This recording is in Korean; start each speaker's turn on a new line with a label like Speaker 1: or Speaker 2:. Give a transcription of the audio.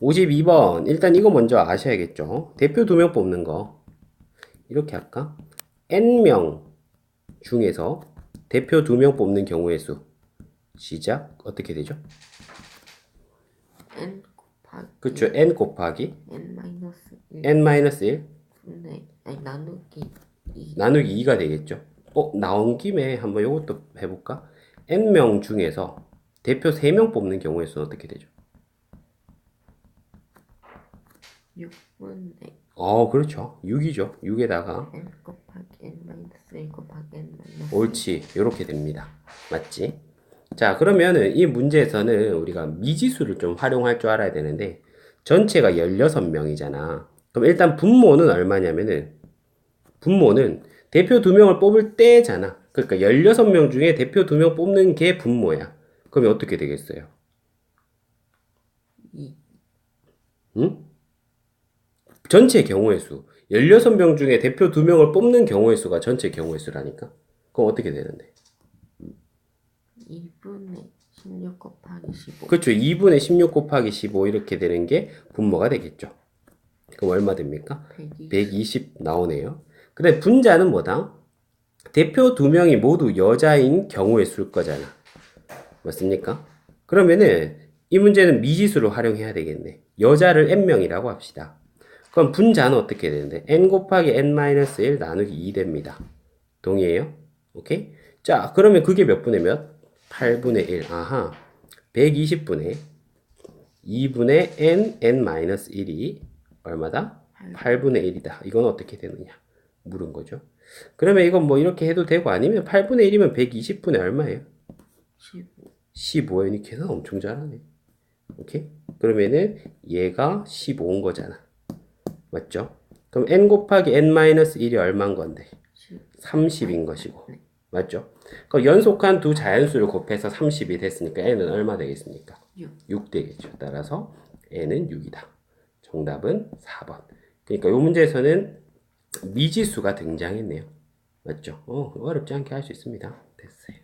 Speaker 1: 52번. 일단 이거 먼저 아셔야겠죠. 대표 두 명 뽑는 거. 이렇게 할까? n명 중에서 대표 두 명 뽑는 경우의 수. 시작. 어떻게 되죠?
Speaker 2: n 곱하기
Speaker 1: 그쵸. n 곱하기
Speaker 2: n 마이너스 1
Speaker 1: n 마이너스 1
Speaker 2: 분의 아니 나누기 2
Speaker 1: 나누기 2가 되겠죠. 어, 나온 김에 한번 이것도 해볼까? n명 중에서 대표 3명 뽑는 경우의 수는 어떻게 되죠?
Speaker 2: 6분의
Speaker 1: 어, 그렇죠. 6이죠. 6에다가
Speaker 2: n 곱하기 n 마이너스 1 곱하기 n 마이너스
Speaker 1: 옳지. 이렇게 됩니다. 맞지? 자, 그러면은 이 문제에서는 우리가 미지수를 좀 활용할 줄 알아야 되는데 전체가 16명이잖아. 그럼 일단 분모는 얼마냐면은 분모는 대표 두 명을 뽑을 때잖아. 그러니까 16명 중에 대표 두명 뽑는 게 분모야. 그러면 어떻게 되겠어요?
Speaker 2: 2
Speaker 1: 응? 전체 경우의 수. 16명 중에 대표 두 명을 뽑는 경우의 수가 전체 경우의 수라니까. 그럼 어떻게 되는데?
Speaker 2: 2분의 16 곱하기 15
Speaker 1: 그렇죠. 2분의 16 곱하기 15 이렇게 되는 게 분모가 되겠죠. 그럼 얼마 됩니까?
Speaker 2: 120
Speaker 1: 120 나오네요. 근데 분자는 뭐다? 대표 두 명이 모두 여자인 경우의 수일 거잖아. 맞습니까? 그러면은 이 문제는 미지수를 활용해야 되겠네. 여자를 n명이라고 합시다. 그럼 분자는 어떻게 되는데? n 곱하기 n-1 나누기 2 됩니다. 동의해요? 오케이? 자, 그러면 그게 몇 분의 몇? 8분의 1. 아하. 120분의 2분의 n, n-1이 얼마다? 8분의 1이다. 이건 어떻게 되느냐? 물은 거죠. 그러면 이건 뭐 이렇게 해도 되고 아니면 8분의 1이면 120분의 얼마예요?
Speaker 2: 15
Speaker 1: 15요. 계산 엄청 잘하네. 오케이? 그러면은 얘가 15인 거잖아. 맞죠? 그럼 n 곱하기 n-1이 얼마인 건데? 30인 것이고. 맞죠? 그럼 연속한 두 자연수를 곱해서 30이 됐으니까 n은 얼마 되겠습니까?
Speaker 2: 6
Speaker 1: 6 되겠죠. 따라서 n은 6이다. 정답은 4번. 그러니까 이 문제에서는 미지수가 등장했네요. 맞죠? 어, 어렵지 않게 할 수 있습니다. 됐어요.